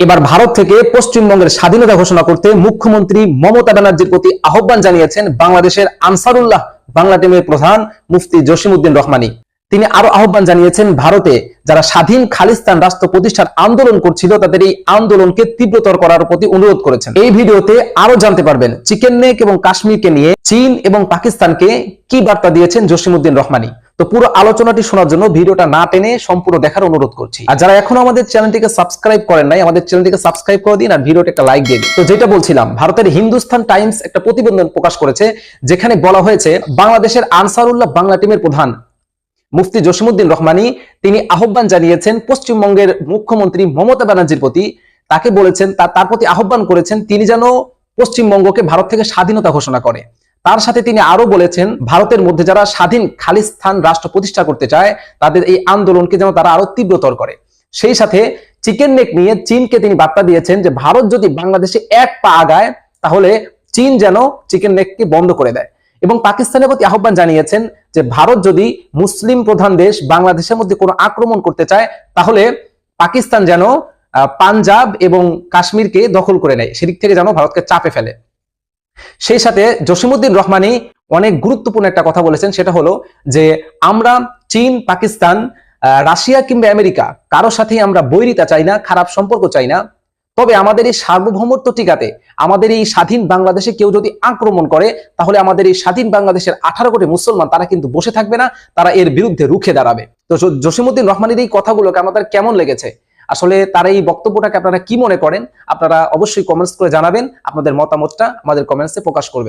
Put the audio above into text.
এবার ভারত থেকে পশ্চিমবঙ্গের স্বাধীনতা ঘোষণা করতে মুখ্যমন্ত্রী মমতা ব্যানার্জির প্রতি আহ্বান জানিয়েছেন বাংলাদেশের আনসারুল্লাহ বাংলা টিমের প্রধান মুফতি জসিমউদ্দিন রহমানী। তিনি আরও আহ্বান জানিয়েছেন ভারতে যারা স্বাধীন খালিস্তান রাষ্ট্র প্রতিষ্ঠার আন্দোলন করছিল, তাদের এই আন্দোলনকে তীব্রতর করার প্রতি অনুরোধ করেছেন। এই ভিডিওতে আরও জানতে পারবেন চিকেন নেক এবং কাশ্মীরকে নিয়ে চীন এবং পাকিস্তানকে কি বার্তা দিয়েছেন জসিমউদ্দিন রহমানী। তো পুরো আলোচনাটি শোনার জন্য ভিডিওটা না টেনে সম্পূর্ণ দেখার অনুরোধ করছি। আর যারা এখনও আমাদের চ্যানেলটিকে সাবস্ক্রাইব করেন নাই, আমাদের চ্যানেলটিকে সাবস্ক্রাইব করে দিন আর ভিডিওটা একটা লাইক দিয়ে দিন। তো যেটা বলছিলাম, ভারতের হিন্দুস্তান টাইমস একটা প্রতিবেদন প্রকাশ করেছে, যেখানে বলা হয়েছে, বাংলাদেশের আনসারুল্লাহ বাংলা টিমের প্রধান মুফতি জসিমউদ্দিন রহমানি, তিনি আহ্বান জানিয়েছেন, পশ্চিমবঙ্গের মুখ্যমন্ত্রী মমতা ব্যানার্জির প্রতি তাকে বলেছেন তার প্রতি আহ্বান করেছেন, তিনি যেন পশ্চিমবঙ্গকে ভারত থেকে স্বাধীনতা ঘোষণা করে। তার সাথে তিনি আরও বলেছেন, ভারতের মধ্যে যারা স্বাধীন খালিস্তান রাষ্ট্র প্রতিষ্ঠা করতে চায়, তাদের এই আন্দোলনকে যেন তারা আরও তীব্রতর করে। সেই সাথে চিকেন নেক নিয়ে চীনকে তিনি বার্তা দিয়েছেন যে, ভারত যদি বাংলাদেশে এক পা আগায়, তাহলে চীন যেন চিকেন নেককে বন্ধ করে দেয়। এবং পাকিস্তানের প্রতি আহ্বান জানিয়েছেন যে, ভারত যদি মুসলিম প্রধান দেশ বাংলাদেশের মধ্যে কোনো আক্রমণ করতে চায়, তাহলে পাকিস্তান যেন পাঞ্জাব এবং কাশ্মীরকে দখল করে নেয়। সেদিক থেকে যেন ভারতকে চাপে ফেলে। সেই সাথে জসিমউদ্দিন রহমানি অনেক গুরুত্বপূর্ণ একটা কথা বলেছেন, সেটা হলো যে আমরা চীন, পাকিস্তান রাশিয়া কিংবা আমেরিকা কারোর সাথেই আমরা বৈরিতা চাই না, খারাপ সম্পর্ক চাই না। তবে আমাদের এই সার্বভৌমত্ব টিকাতে, আমাদের এই স্বাধীন বাংলাদেশে কেউ যদি আক্রমণ করে, তাহলে আমাদের এই স্বাধীন বাংলাদেশের আঠারো কোটি মুসলমান, তারা কিন্তু বসে থাকবে না, তারা এর বিরুদ্ধে রুখে দাঁড়াবে। তো জসিমুদ্দিন রহমানের এই কথাগুলোকে আমাদের কেমন লেগেছে? আসলে তার এই বক্তব্যটাকে আপনারা কি মনে করেন? আপনারা অবশ্যই কমেন্টস করে জানাবেন। আপনাদের মতামতটা আমাদের কমেন্টসে প্রকাশ করবেন।